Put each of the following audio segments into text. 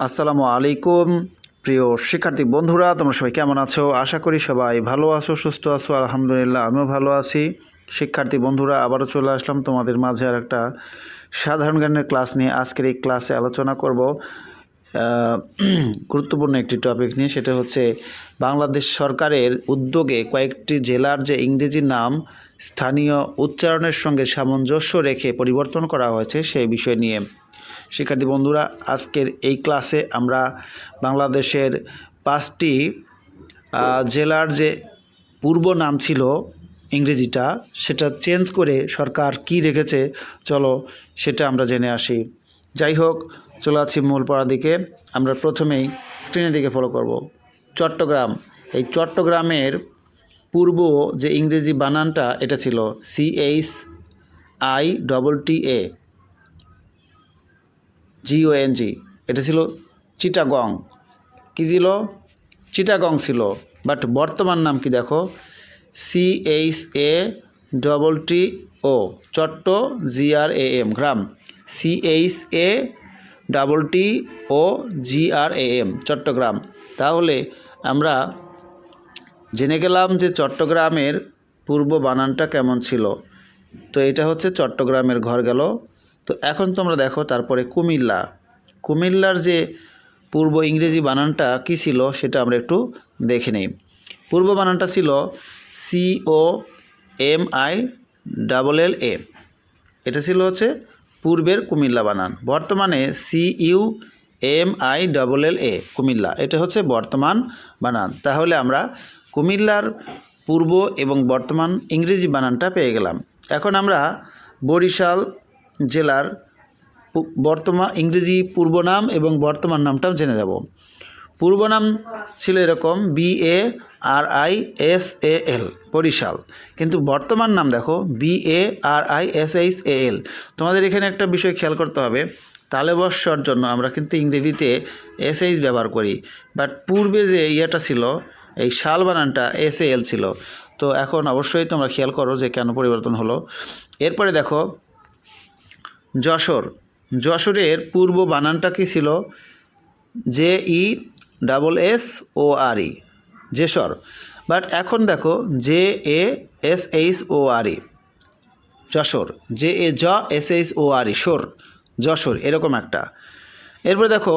আসসালামু আলাইকুম। প্রিয় শিক্ষার্থী বন্ধুরা, তোমরা সবাই কেমন আছো? আশা করি সবাই ভালো আছো, সুস্থ আছো, আলহামদুলিল্লাহ আমিও ভালো আছি। শিক্ষার্থী বন্ধুরা, আবারও চলে আসলাম তোমাদের মাঝে আর একটা সাধারণ জ্ঞানের ক্লাস নিয়ে। আজকের এই ক্লাসে আলোচনা করব গুরুত্বপূর্ণ একটি টপিক নিয়ে। সেটা হচ্ছে বাংলাদেশ সরকারের উদ্যোগে কয়েকটি জেলার যে ইংরেজি নাম স্থানীয় উচ্চারণের সঙ্গে সামঞ্জস্য রেখে পরিবর্তন করা হয়েছে সেই বিষয় নিয়ে। শিক্ষার্থী বন্ধুরা, আজকের এই ক্লাসে আমরা বাংলাদেশের পাঁচটি জেলার যে পূর্ব নাম ছিল ইংরেজিটা, সেটা চেঞ্জ করে সরকার কি রেখেছে, চলো সেটা আমরা জেনে আসি। যাই হোক, চলে আছি মূল পড়ার দিকে। আমরা প্রথমেই স্ক্রিনের দিকে ফলো করব। চট্টগ্রাম। এই চট্টগ্রামের পূর্ব যে ইংরেজি বানানটা, এটা ছিল C H I double T A G O N G এটা ছিল চিটাগং। কী ছিল? চিটাগং ছিল। বাট বর্তমান নাম কি দেখো? C H A double T O চট্ট G R A M gram. C H A double T O G R A M Chattogram. তাহলে আমরা জেনে গেলাম যে চট্টগ্রামের পূর্ব বানানটা কেমন ছিল। তো এটা হচ্ছে চট্টগ্রামের ঘর গেল। তো এখন তোমরা দেখো তারপরে কুমিল্লা। কুমিল্লার যে পূর্ব ইংরেজি বানানটা কী ছিল সেটা আমরা একটু দেখে নিই। পূর্ব বানানটা ছিল C O M I double L A এটা ছিল হচ্ছে পূর্বের কুমিল্লা বানান। বর্তমানে C U M I double L A Cumilla. এটা হচ্ছে বর্তমান বানান। তাহলে আমরা কুমিল্লার পূর্ব এবং বর্তমান ইংরেজি বানানটা পেয়ে গেলাম। এখন আমরা বরিশাল জেলার বর্তমান ইংরেজি পূর্ব নাম এবং বর্তমান নামটাও জেনে যাব। পূর্ব নাম ছিল এরকম B A R I S A L Barisal. কিন্তু বর্তমান নাম দেখো B A R I S H A L তোমাদের এখানে একটা বিষয় খেয়াল করতে হবে তালেবস্যর জন্য আমরা কিন্তু ইংরেজিতে এস এইচ ব্যবহার করি। বাট পূর্বে যে ইয়েটা ছিল, এই শাল বানানটা এস এ এল ছিল। তো এখন অবশ্যই তোমরা খেয়াল করো যে কেন পরিবর্তন হলো। এরপরে দেখো যশোর। যশোরের পূর্ব বানানটা কী ছিল? J E double S O R E Jessore but এখন দেখো, J A S H O R E, Jashore. J A জ S H O R E, সোর, যশোর, এরকম একটা। এরপরে দেখো,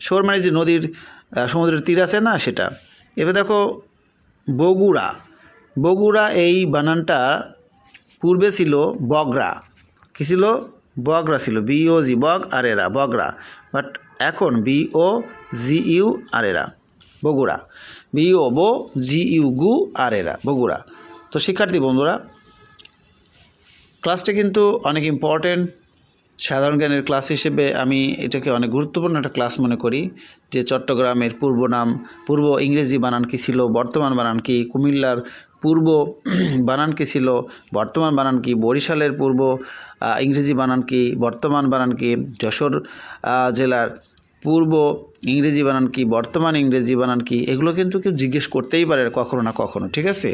সোর মানে যে নদীর সমুদ্রের তীর আছে না সেটা। এবার দেখো, বগুড়া। বগুড়া এই বানানটা পূর্বে ছিল বগরা। কী ছিল? বগরা ছিল। বিও জি বগ আর এরা, বগরা। বাট এখন B O G U R A, Bogura. B O বো জি ইউ গু আর এরা, বগুড়া। তো শিক্ষার্থী বন্ধুরা ক্লাসটি কিন্তু অনেক ইম্পর্টেন্ট সাধারণ জ্ঞানের ক্লাস হিসেবে আমি এটাকে অনেক গুরুত্বপূর্ণ একটা ক্লাস মনে করি, যে চট্টগ্রামের পূর্ব নাম, পূর্ব ইংরেজি বানান কি ছিল, বর্তমান বানান কি, কুমিল্লার পূর্ব বানান কি ছিল, বর্তমান বানান কি, বরিশালের পূর্ব ইংরেজি বানান কি, বর্তমান বানান কি, যশোর জেলার পূর্ব ইংরেজি বানান কি, বর্তমান ইংরেজি বানান কি, এগুলো কিন্তু কেউ জিজ্ঞেস করতেই পারে কখনো না কখনো, ঠিক আছে?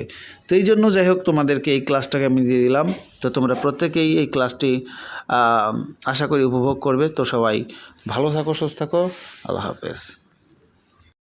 তো এই জন্য যাই হোক, তোমাদেরকে এই ক্লাসটাকে আমি দিয়ে দিলাম। তো তোমরা প্রত্যেকেই এই ক্লাসটি আশা করি উপভোগ করবে। তো সবাই ভালো থাকো, সুস্থ থাকো। আল্লাহ হাফেজ।